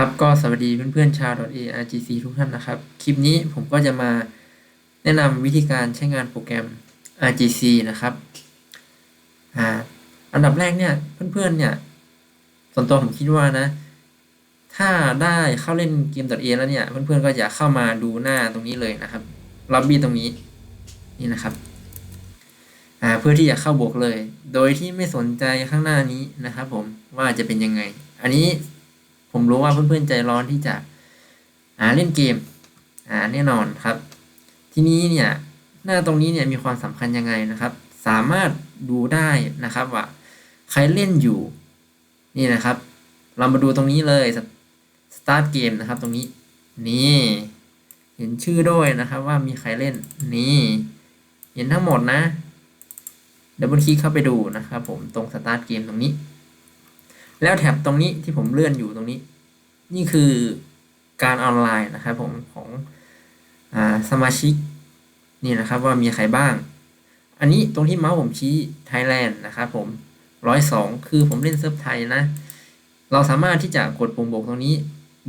ครับก็สวัสดีเพื่อนๆชาว .argc ทุกท่านนะครับ คลิปนี้ผมก็จะมาแนะนำวิธีการใช้งานโปรแกรม rgc นะครับอ่าอันดับแรกเนี่ยเพื่อนๆเนี่ยส่วนตัวผมคิดว่านะ ถ้าได้เข้าเล่นเกม .a แล้วเนี่ย เพื่อนๆก็จะเข้ามาดูหน้าตรงนี้เลยนะครับล็อบบี้ตรงนี้นี่นะครับอ่าเพื่อที่จะเข้าบวกเลย โดยที่ไม่สนใจข้างหน้านี้นะครับ ผมว่าจะเป็นยังไง อันนี้ ผมรู้ว่าเพื่อนๆใจร้อนที่จะอ่าเล่นเกมอ่าแน่นอนครับ ทีนี้เนี่ยหน้าตรงนี้เนี่ยมีความสำคัญยังไงนะครับ สามารถดูได้นะครับว่าใครเล่นอยู่นี่นะครับ เรามาดูตรงนี้เลย start เกมนะครับตรงนี้นี่ เห็นชื่อด้วยนะครับว่ามีใครเล่นนี่เห็นทั้งหมดนะดับเบิลคลิกเข้าไปดูนะครับผมตรง start เกมตรงนี้ แล้วแท็บตรงนี้ที่ผมเลื่อนอยู่ตรงนี้ นี่คือการออนไลน์นะครับผมของอสมาชิกนี่นะครับว่ามีใครบ้าง อันนี้ตรงที่เมาส์ผมชี้ไทยแลนด์นะครับผมร้อยสองคือผมเล่นเซิร์ฟไทยนะ เราสามารถที่จะกดปุ่มบวกตรงนี้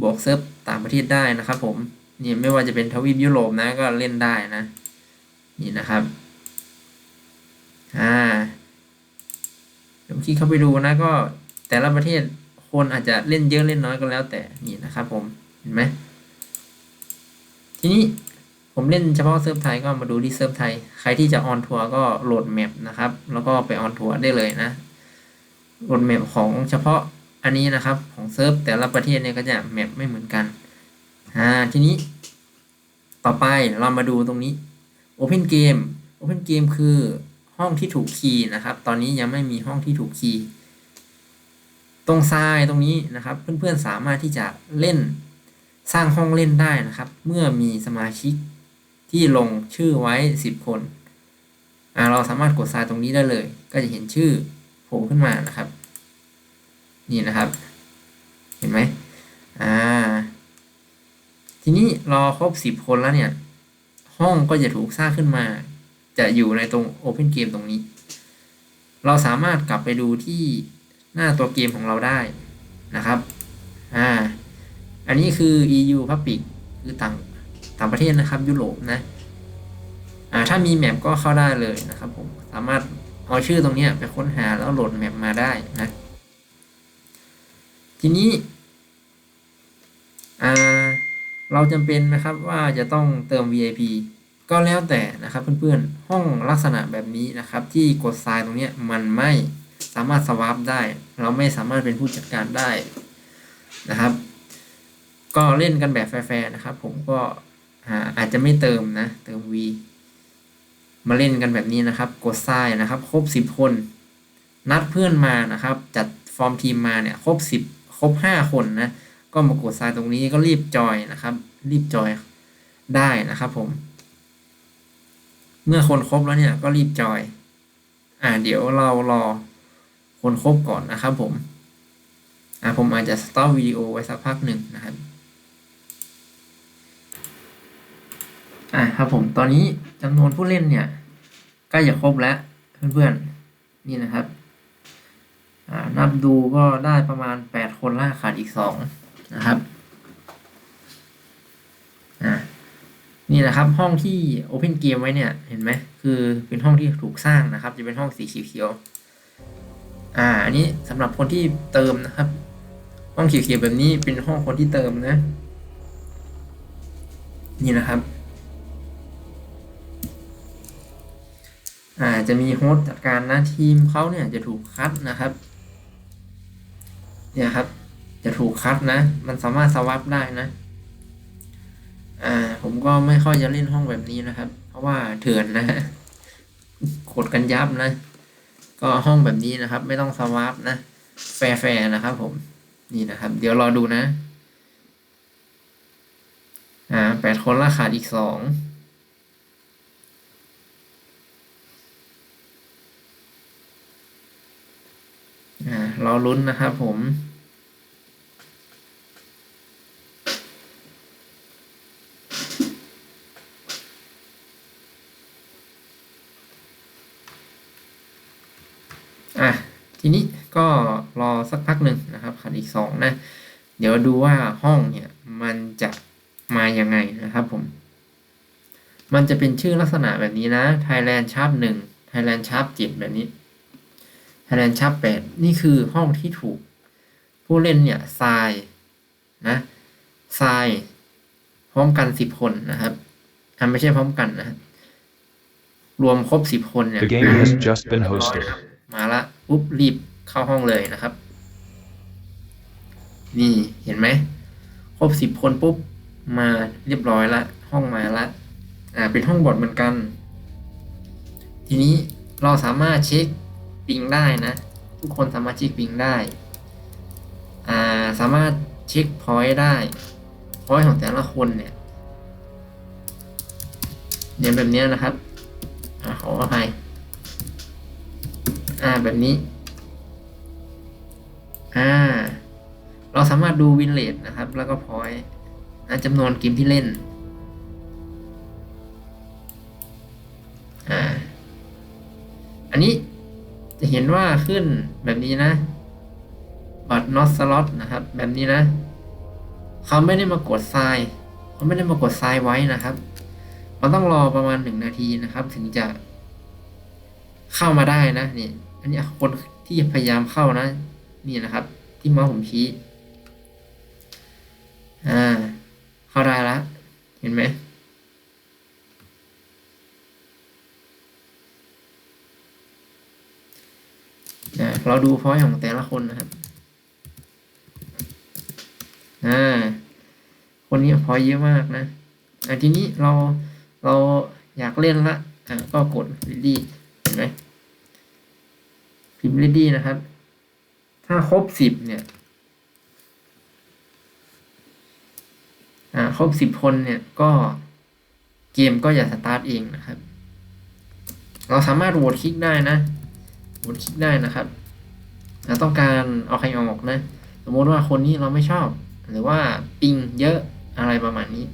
บวกเซิร์ฟต่างประเทศได้นะครับผมนี่ไม่ว่าจะเป็นทวีปยุโรปนะก็เล่นได้นะ นี่นะครับอ่าเดี๋ยวคลิกเข้าไปดูนะก็ แต่ละประเทศคนอาจจะเล่นเยอะเล่นน้อยก็แล้วแต่นี่นะครับผมเห็นไหมทีนี้ผมเล่นเฉพาะเซิร์ฟไทยก็มาดูที่เซิร์ฟไทย ใครที่จะออนทัวร์ก็โหลดแมปนะครับ แล้วก็ไปออนทัวร์ได้เลยนะโหลดแมปของเฉพาะอันนี้นะครับของเซิร์ฟแต่ละประเทศเนี่ยก็จะแมปไม่เหมือนกันอ่าทีนี้ ต่อไปเรามาดูตรงนี้ Open Game Open Game คือห้องที่ถูกคีย์นะครับ ตอนนี้ยังไม่มีห้องที่ถูกคีย์ ตรงซ้ายตรงนี้นะครับ เพื่อนๆสามารถที่จะเล่นสร้างห้องเล่นได้นะครับ เมื่อมีสมาชิกที่ลงชื่อไว้ 10 คนเราสามารถกดทรายตรงนี้ได้เลย ก็จะเห็นชื่อโผล่ขึ้นมานะครับ นี่นะครับ เห็นไหมอ่า ทีนี้รอครบ 10 คนแล้วเนี่ย ห้องก็จะถูกสร้างขึ้นมา จะอยู่ในตรง Open Game ตรงนี้ เราสามารถกลับไปดูที่ หน้าตัวเกมของเราได้นะครับอ่าอันนี้คือ EU Public คือต่างต่างประเทศนะครับยุโรปนะอ่าถ้ามีแมปก็เข้าได้เลยนะครับผมสามารถเอาชื่อตรงนี้ไปค้นหาแล้วโหลดแมปมาได้นะทีนี้อ่าเราจำเป็นนะครับว่าจะต้องเติม VIP ก็แล้วแต่นะครับเพื่อนๆห้องลักษณะแบบนี้นะครับที่กดทรายตรงนี้มันไม่ สามารถสวาปได้ เราไม่สามารถเป็นผู้จัดการได้นะครับ ก็เล่นกันแบบแฟร์ๆนะครับ ผมก็อาจจะไม่เติมนะ เติม V มาเล่นกันแบบนี้นะครับ กดทรายนะครับ ครบสิบคน นัดเพื่อนมานะครับ จัดฟอร์มทีมมาเนี่ย ครบสิบครบห้าคนนะ ก็มากดทรายตรงนี้ก็รีบจอยนะครับ รีบจอยได้นะครับ ผม เมื่อคนครบแล้วเนี่ยก็รีบจอย อ่าเดี๋ยวเรารอ คนครบก่อนนะครับผมอ่าผมอาจจะสต็อปวิดีโอไว้สักพักหนึ่งนะครับอ่าครับผมตอนนี้จำนวนผู้เล่นเนี่ยใกล้จะครบแล้วเพื่อนๆนี่นะครับอ่านับดูก็ได้ประมาณแปดคนล่าขาดอีกสองนะครับนี่นะครับห้องที่ Open Game ไว้เนี่ย เห็นไหมคือเป็นห้องที่ถูกสร้างนะครับ จะเป็นห้องสีเขียวๆ อ่า อันนี้สำหรับคนที่เติมนะครับ ห้องเขียวๆแบบนี้เป็นห้องคนที่เติมนะ นี่นะครับ อ่าจะมีโฮสต์จัดการนะทีมเขาเนี่ยจะถูกคัดนะครับ เนี่ยครับ จะถูกคัดนะ มันสามารถสวับได้นะ อ่า ผมก็ไม่ค่อยจะเล่นห้องแบบนี้นะครับ เพราะว่าเถื่อนนะขดกันยับนะ ก็ห้องแบบนี้นะครับ ไม่ต้องสวับนะ แฟร์ๆนะครับ ผม นี่นะครับ เดี๋ยวรอดูนะ อ่าแปดคนละขาดอีกสองอ่า รอลุ้นนะครับผม อะ ทีนี้ก็รอสักพักหนึ่งนะครับขาดอีกสองนะ เดี๋ยวดูว่าห้องเนี่ยมันจะมายังไงนะครับผม มันจะเป็นชื่อลักษณะแบบนี้นะ Thailand Sharp 1 Thailand Sharp 7แบบนี้ Thailand Sharp 8 นี่คือห้องที่ถูก ผู้เล่นเนี่ยทรายนะทรายพร้อมกัน 10 คนนะครับอ่าไม่ใช่พร้อมกันนะ รวมครบ 10 คนเนี่ย The game has just been hosted. มาละ ปุ๊บรีบเข้าห้องเลยนะครับ นี่เห็นไหมครบสิบคนปุ๊บมาเรียบร้อยละ ห้องมาละอ่าเป็นห้องบอดเหมือนกัน ทีนี้เราสามารถเช็คปิงได้นะ ทุกคนสามารถเช็คปิงได้อ่าสามารถเช็คพอยต์ได้พอยต์ของแต่ละคนเนี่ยเนี่ยแบบนี้นะครับอขออภัย อ่าแบบนี้ อ่า เราสามารถดูวินเลทนะครับ แล้วก็พอยต์จำนวนเกมที่เล่น อ่า อันนี้จะเห็นว่าขึ้นแบบนี้นะบัต not slot นะครับ แบบนี้นะเขาไม่ได้มากดทรายเขาไม่ได้มากดทรายไว้นะครับ มันต้องรอประมาณหนึ่งนาทีนะครับ ถึงจะเข้ามาได้นะนี่ อันนี้คนที่พยายามเข้านะ นี่นะครับ ที่มาผมชี้ อ่า เข้าได้ละ เห็นไหมเราดูพอยของแต่ละคนนะครับ อ่า คนนี้พอยเยอะมากนะ อ่าทีนี้เราเราอยากเล่นละ อ่าก็กด ready เห็นไหม พิมพ์ ready นะครับ ถ้าครบสิบเนี่ยอ่าครบสิบคนเนี่ยก็เกมก็อย่าสตาร์ทเองนะครับ เราสามารถโหวตคลิกได้นะโหวตคลิกได้นะครับเราต้องการเอาใครออกนะ สมมติว่าคนนี้เราไม่ชอบ หรือว่าปิงเยอะอะไรประมาณนี้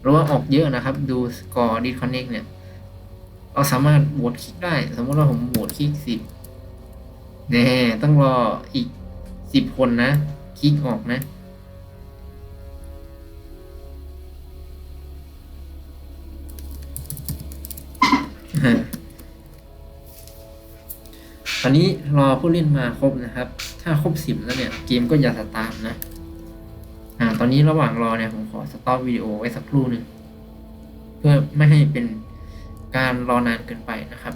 หรือว่าออกเยอะนะครับ ดูสกอร์ดิสคอนเน c เนี่ย เราสามารถโหวตคลิกได้ สมมติว่าผมโหวตคลิกสิบ แน่ต้องรออีกสิบคนนะ คลิกออกนะ ตอนนี้รอผู้เล่นมาครบนะครับ ถ้าครบสิบแล้วเนี่ย เกมก็อย่าสตาร์ทนะ อ่า ตอนนี้ระหว่างรอเนี่ย ผมขอสต็อปวิดีโอไว้สักครู่หนึ่ง เพื่อไม่ให้เป็นการรอนานเกินไปนะครับ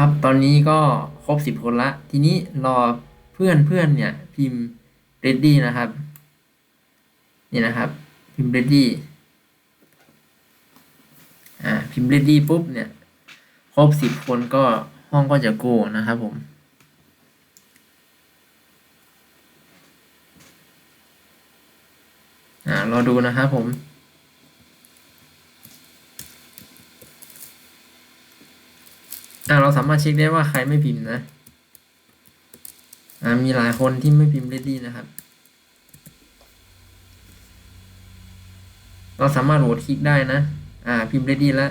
ครับตอนนี้ก็ครบสิบคนละ ทีนี้รอเพื่อนเพื่อนเนี่ย พิมพ์ ready นะครับ นี่นะครับ พิมพ์ ready อ่าพิมพ์ ready ปุ๊บเนี่ย ครบสิบคนก็ห้องก็จะโกนะครับผมอ่ารอดูนะครับผม อ่าเรา สามารถเช็คได้ว่าใครไม่พิมพ์นะอ่ามีหลายคนที่ไม่พิมพ์ ready นะครับ เราสามารถโหวตคลิกได้นะ อ่า พิมพ์ ready แล้ว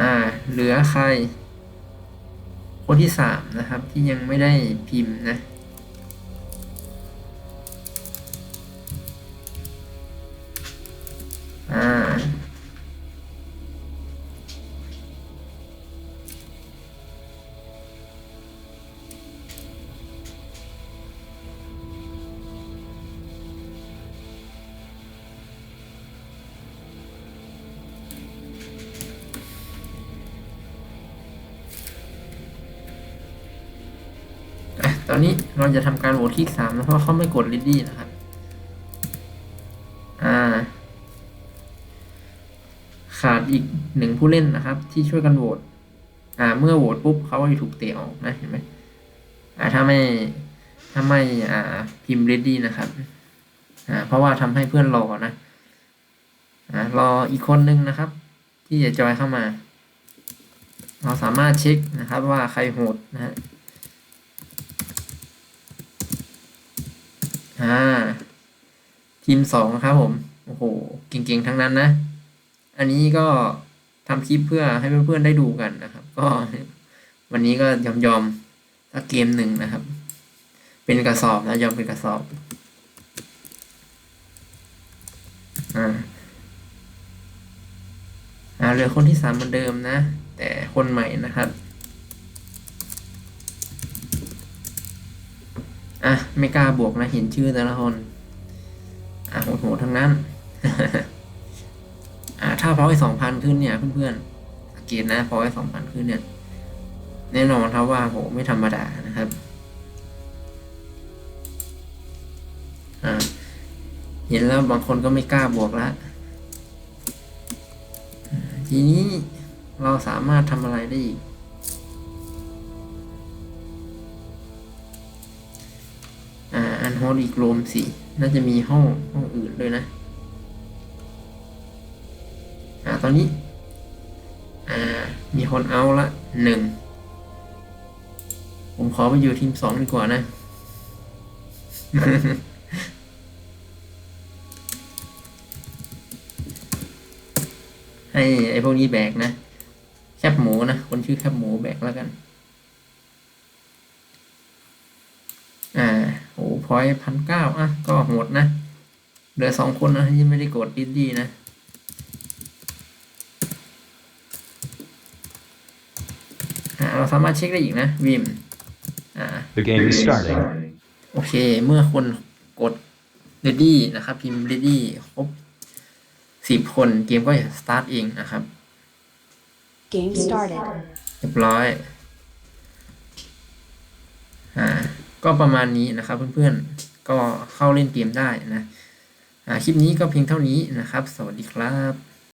อ่า เหลือใคร คนที่สามนะครับที่ยังไม่ได้พิมพ์นะ อะตอนนี้เราจะทำการโหวตคลิกสามนะเพราะเขาไม่กด ready นะครับ อ่า ขาดอีกหนึ่งผู้เล่นนะครับ ที่ช่วยกันโหวต อ่า เมื่อโหวตปุ๊บเขาก็จะถูกเตะออกนะเห็นไหมอ่าถ้าไม่ถ้าไม่อ่าพิมพ์ ready นะครับ อ่า เพราะว่าทำให้เพื่อนรอนะ อ่ารออีกคนนึงนะครับ ที่จะจอยเข้ามา เราสามารถเช็คนะครับว่าใครโหดนะฮะ อ่า ทีมสองครับผม โอ้โห เก่งๆ ทั้งนั้นนะ อันนี้ก็ทำคลิปเพื่อให้เพื่อนๆ ได้ดูกันนะครับ ก็วันนี้ก็ยอมยอมๆสักเกมหนึ่งนะครับ เป็นกระสอบนะยอมเป็นกระสอบ อ่าอ่าเหลือคนที่สามเหมือนเดิมนะ แต่คนใหม่นะครับ อะไม่กล้าบวกนะเห็นชื่อแต่ละคนอะโหดโหดทั้งนั้น อ่าถ้าพอไอ้สองพันขึ้นเนี่ยเพื่อนๆสังเกตนะพอไอ้สองพันขึ้นเนี่ย แน่นอนครับว่าโหไม่ธรรมดานะครับอ่าเห็นแล้วบางคนก็ไม่กล้าบวกละทีนี้เราสามารถทำอะไรได้อีก ฮอลอีกรวมสี่น่าจะมีห้องห้องอื่นด้วยนะ อ่าตอนนี้ อ่า มีคนเอาละหนึ่ง ผมขอไปอยู่ทีมสองดีกว่านะ ให้ไอ้พวกนี้แบกนะ แคบหมูนะ คนชื่อแคบหมูแบกแล้วกัน อ่าโอ้พอย พันเก้าอะ ก็โหดนะ เหลือสองคนนะยังไม่ได้กดดิดดี้นะ อ่า เราสามารถเช็คได้อีกนะ วิม อ่า The game is starting. โอเค เมื่อคนกด ready นะครับ พิมพ์ ready ครบสิบคนเกมก็จะ start เองนะครับ Game started. เรียบร้อย อ่า ก็ประมาณนี้นะครับเพื่อนๆ ก็เข้าเล่นเกมได้นะคลิปนี้ก็เพียงเท่านี้นะครับ สวัสดีครับ